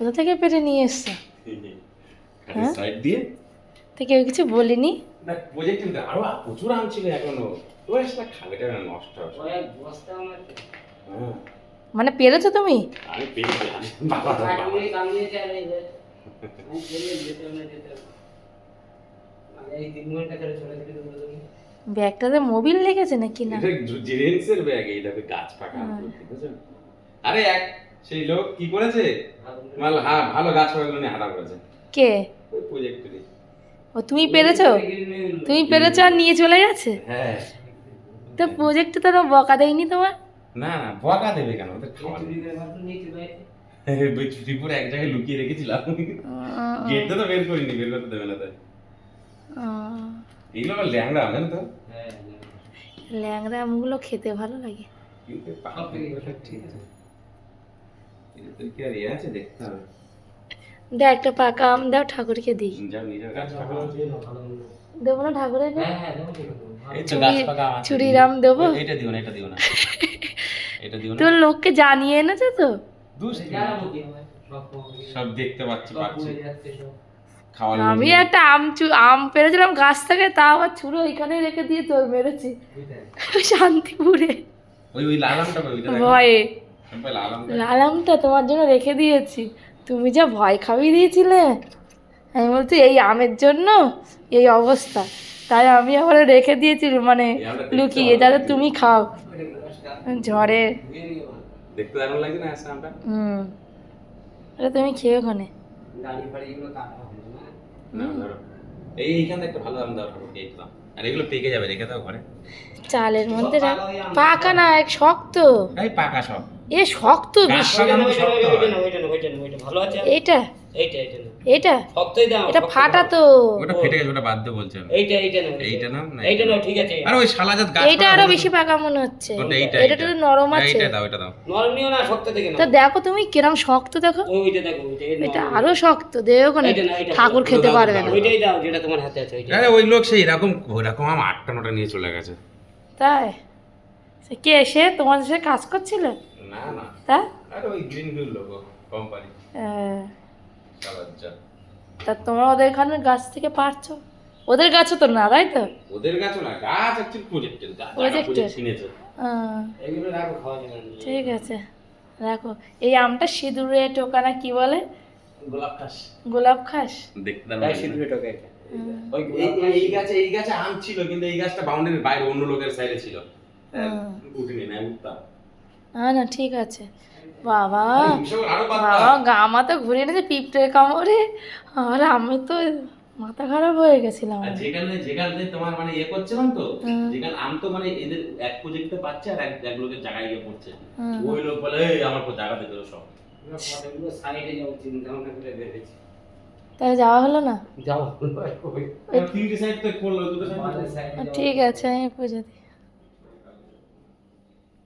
কোথা থেকে পেরে নিয়ে এসছো? হ্যাঁ? সাইড দিয়ে? তো কেউ কিছু বলিনি? না প্রজেক্ট কিন্তু আরও প্রচুর আম ছিল এখনও। তো খাবে টাবে নষ্ট হবে। সব। হ্যাঁ, মানে পেরেছ তুমি? আমি পেয়েছি আমি বাবা বাবা। ব্যাগটাতে মোবিল লেগেছে নাকি না? এটা জেরেন্সের ব্যাগ এই দেখো গাছ পাকা হ্যাঁ। আরে এক সেই লোক কি করেছে? মাল হ্যাঁ ভালো গাছ নিয়ে হাঁটা করেছে। কে? ওই প্রজেক্টরে। ও তুমি পেরেছ? তুমি পেরেছ আর নিয়ে চলে গেছে? হ্যাঁ। তো প্রজেক্টে তো বকা দেয়নি তোমার? না না বকা দেবে কেন? ওদের খাওয়ার ত্রিপুরা এক জায়গায় লুকিয়ে রেখেছিলাম। গেটটা তো বের করিনি বের করতে দেবে না তাই উম, এগুলো আবার ল্যাংড়া জানো তো? ল্যাংড়া আমগুলো খেতে ভালো লাগে। কিন্তু ঠিক আছে। এদের কি আর ইয়ে আছে দেখতে হবে। দেখ একটা পাকা আম দাও ঠাকুরকে দিই। যাও নিজের গাছ দেবো না ঠাকুরের এই তো গাছ চুরি- পাকা আছে। চুরির আম দেবো? এইটা দিও না এটা দিও না। এটা দিও না। তোর লোককে জানিয়ে এনেছো তো? সব দেখতে পাচ্ছি পাচ্ছি। আমি একটা আম চু- আম পেরেছিলাম গাছ থেকে তা আবার ছুড়ে ওইখানে রেখে দিয়ে তোর মেরেছি। শান্তিপুরে। ওই ওই লাল আমটা। ভয়ে। সম্পাই লাল আমটা তোমার জন্য রেখে দিয়েছি। তুমি যা ভয় খাবিয়ে দিয়েছিলে। আমি বলছি এই আমের জন্য এই অবস্থা। তাই আমি আবার রেখে দিয়েছি মানে লুকিয়ে। যাতে তুমি খাও। ঝড়ে। দেখতে দারুণ লাগছে না আমটা হুম। এটা তুমি খেয়ে ওখানে। এই এইখানে একটা ভালো আম দাও ঠাকুরকে এই দাও আর এগুলো পেকে যাবে রেখে দাও ঘরে। চালের মধ্যে পাকা না এক শক্ত। এই পাকা সব এ শক্ত বেশি। এটা এটা এটা ফাটা তো। ওটা ফেটে গেছে ওটা বাদ দিয়ে বলছি এইটা এইটা না এইটা। না এইটা না ঠিক আছে। আর ওই শালাজাত গাছ এইটা আরও বেশি পাকা মনে হচ্ছে। এইটা এটা তো নরম আছে। এইটা দাও এটা দাও। নরম নিও না শক্ত থেকে না তো দেখো তুমি কিরম শক্ত দেখো। ওইটা দেখো এটা। আরও শক্ত দেখো ঠাকুর খেতে পারবে না। ওইটাই দাও যেটা তোমার হাতে আছে ওইটা আরে ওই লোক সেই এরকম ওরকম আম আটটা নটা নিয়ে চলে গেছে। তাই? সে কে এসে তোমাদের সাথে কাজ করছিল? না না। তা আরে ওই গ্রিন লোক কোম্পানি তা তোমরা ওদের এখানে গাছ থেকে পারছ? ওদের গাছও তো না তাই তো? ওদের গাছও না গাছ অ্যাকচুয়ালি প্রজেক্টের গাছ Project-এর? প্রজেক্ট কিনেছে। এগুলো রাখো খাওয়া যাবে ঠিক আছে রাখো। এই আমটা সিঁদুরে টোকানা কি বলে? গোলাপ খাস। গোলাপ খাস? দেখতে দারুণ সিঁদুরে টোকা এটা। ওই এই গাছে এই গাছে আম ছিল কিন্তু এই গাছটা বাউন্ডারির বাইরে অন্য লোকের সাইডে ছিল। উঠিনি না উঠতাম। না না ঠিক আছে। বাবা বাবা গামা তো ঘুরে এনেছে পিঁপড়ে কামড়ে। আর আমি তো মাথা খারাপ হয়ে গেছিলাম। যেখানে যেখানে তোমার মানে ইয়ে করছিলাম তো যেখানে আম তো মানে এদের এক প্রজেক্টে পাচ্ছে আর এক এক লোকের জায়গায় গিয়ে পড়ছে। ওই লোক বলে এই আমার তো জায়গা থেকে সব। তাই যাওয়া হলো না? যাও তিনটে সাইড তো করল দুটো সাইড সাইডে ঠিক আছে আমি পুজো দিই।